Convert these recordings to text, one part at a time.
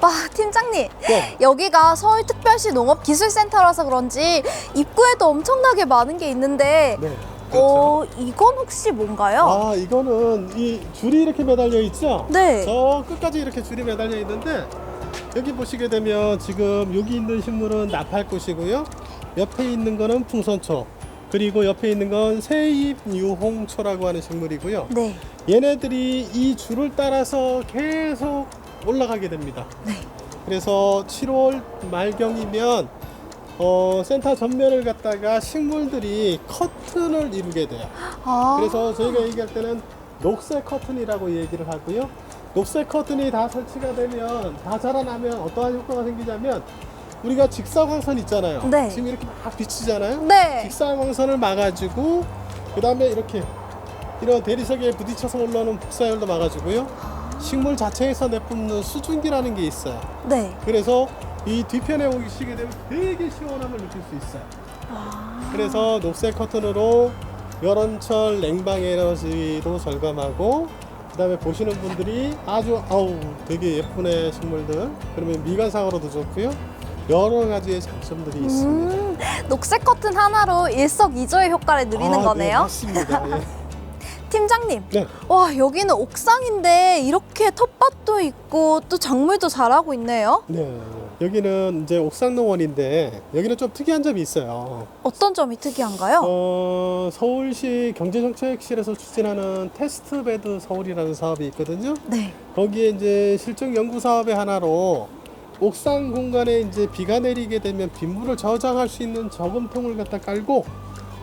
와, 팀장님. 네. 여기가 서울특별시 농업기술센터라서 그런지 입구에도 엄청나게 많은 게 있는데 네. 어, 이건 혹시 뭔가요? 아, 이거는 이 줄이 이렇게 매달려 있죠? 네. 저 끝까지 이렇게 줄이 매달려 있는데 여기 보시게 되면 지금 여기 있는 식물은 나팔꽃이고요. 옆에 있는 거는 풍선초. 그리고 옆에 있는 건 세잎 유홍초라고 하는 식물이고요. 네. 얘네들이 이 줄을 따라서 계속 올라가게 됩니다. 네. 그래서 7월 말경이면 어, 센터 전면을 갖다가 식물들이 커튼을 이루게 돼요. 아. 그래서 저희가 얘기할 때는 녹색 커튼이라고 얘기를 하고요. 녹색 커튼이 다 설치가 되면 다 자라나면 어떠한 효과가 생기냐면 우리가 직사광선 있잖아요. 네. 지금 이렇게 막 비치잖아요. 네. 직사광선을 막아주고 그 다음에 이렇게 이런 대리석에 부딪혀서 올라오는 복사열도 막아주고요. 식물 자체에서 내뿜는 수증기라는 게 있어요. 네. 그래서 이 뒤편에 오시게 되면 되게 시원함을 느낄 수 있어요. 아. 그래서 녹색 커튼으로 여름철 냉방 에너지도 절감하고 그다음에 보시는 분들이 아주 아우 되게 예쁘네 식물들 그러면 미관상으로도 좋고요 여러 가지의 장점들이 있습니다. 음, 녹색 커튼 하나로 일석이조의 효과를 누리는 아, 네, 거네요. 맞습니다. 예. 팀장님, 네. 와 여기는 옥상인데 이렇게 텃밭도 있고 또 작물도 자라고 있네요. 네. 여기는 이제 옥상 농원인데 여기는 좀 특이한 점이 있어요. 어떤 점이 특이한가요? 어, 서울시 경제정책실에서 추진하는 테스트베드 서울이라는 사업이 있거든요. 네. 거기에 이제 실증 연구 사업의 하나로 옥상 공간에 이제 비가 내리게 되면 빗물을 저장할 수 있는 저금통을 갖다 깔고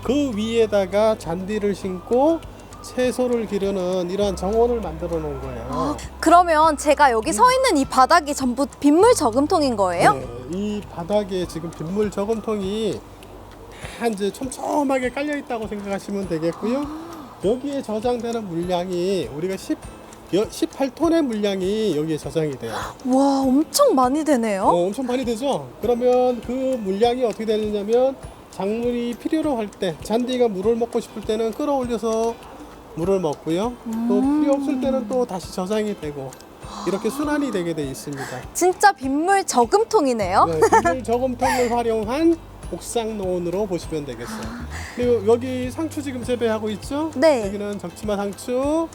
그 위에다가 잔디를 심고 채소를 기르는 이러한 정원을 만들어 놓은 거예요. 그러면 제가 여기 서 있는 이 바닥이 전부 빗물 저금통인 거예요? 네, 이 바닥에 지금 빗물 저금통이 다 이제 촘촘하게 깔려 있다고 생각하시면 되겠고요. 여기에 저장되는 물량이 우리가 10 18톤의 물량이 여기에 저장이 돼요. 와 엄청 많이 되네요. 어, 엄청 많이 되죠? 그러면 그 물량이 어떻게 되느냐면 작물이 필요로 할 때, 잔디가 물을 먹고 싶을 때는 끌어올려서 물을 먹고요. 또 필요 없을 때는 또 다시 저장이 되고 이렇게 순환이 되게 돼 있습니다. 진짜 빗물 저금통이네요. 네, 빗물 저금통을 활용한 옥상 노원으로 보시면 되겠어요. 그리고 여기 상추 지금 재배하고 있죠? 네. 여기는 적치마 상추,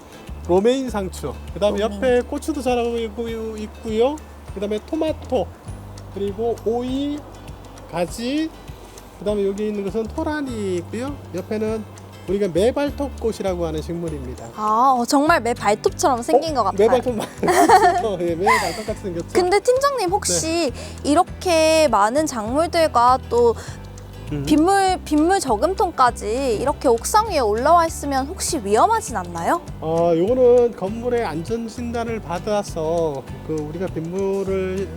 로메인 상추. 그다음에 옆에 고추도 자라고 있고- 있고요. 그다음에 토마토, 그리고 오이, 가지. 그다음에 여기 있는 것은 토란이 있고요. 옆에는 우리가 매발톱꽃이라고 하는 식물입니다. 아 어, 정말 매 발톱처럼 생긴 것 같아요. 매발톱 맞죠? 예, 매발톱 같이 생겼죠? 근데 팀장님 혹시 이렇게 많은 작물들과 또 음. 빗물 빗물 저금통까지 이렇게 옥상 위에 올라와 있으면 혹시 위험하진 않나요? 어, 요거는 건물의 안전 진단을 받아서 그 우리가 빗물을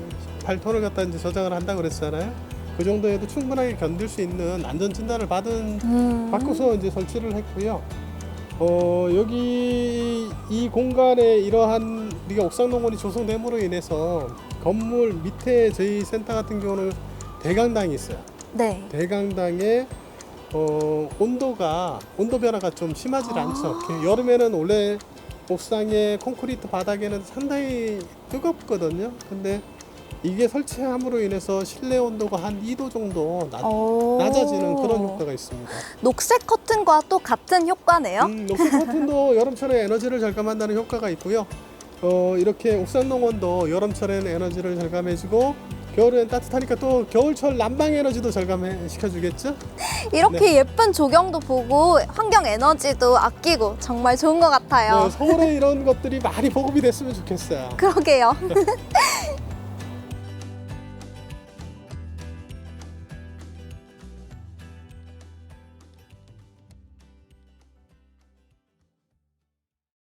8톤을 갖다 이제 저장을 한다고 그랬잖아요. 그 정도에도 충분하게 견딜 수 있는 안전 진단을 받은 음. 받고서 이제 설치를 했고요. 어, 여기 이 공간에 이러한 우리가 옥상 농원이 조성됨으로 인해서 건물 밑에 저희 센터 같은 경우는 대강당이 있어요. 네. 대강당의 어, 온도가 온도 변화가 좀 심하지 아. 않죠. 그 여름에는 원래 옥상의 콘크리트 바닥에는 상당히 뜨겁거든요. 근데 이게 설치함으로 인해서 실내 온도가 한 2도 정도 낮, 오. 낮아지는 그런 효과가 있습니다. 녹색 커튼과 또 같은 효과네요. 음, 녹색 커튼도 여름철에 에너지를 절감한다는 효과가 있고요. 어, 이렇게 옥상 농원도 여름철에는 에너지를 절감해주고 겨울엔 따뜻하니까 또 겨울철 난방 에너지도 절감해 시켜주겠죠? 이렇게 네. 예쁜 조경도 보고 환경 에너지도 아끼고 정말 좋은 것 같아요. 네, 서울에 이런 것들이 많이 보급이 됐으면 좋겠어요. 그러게요.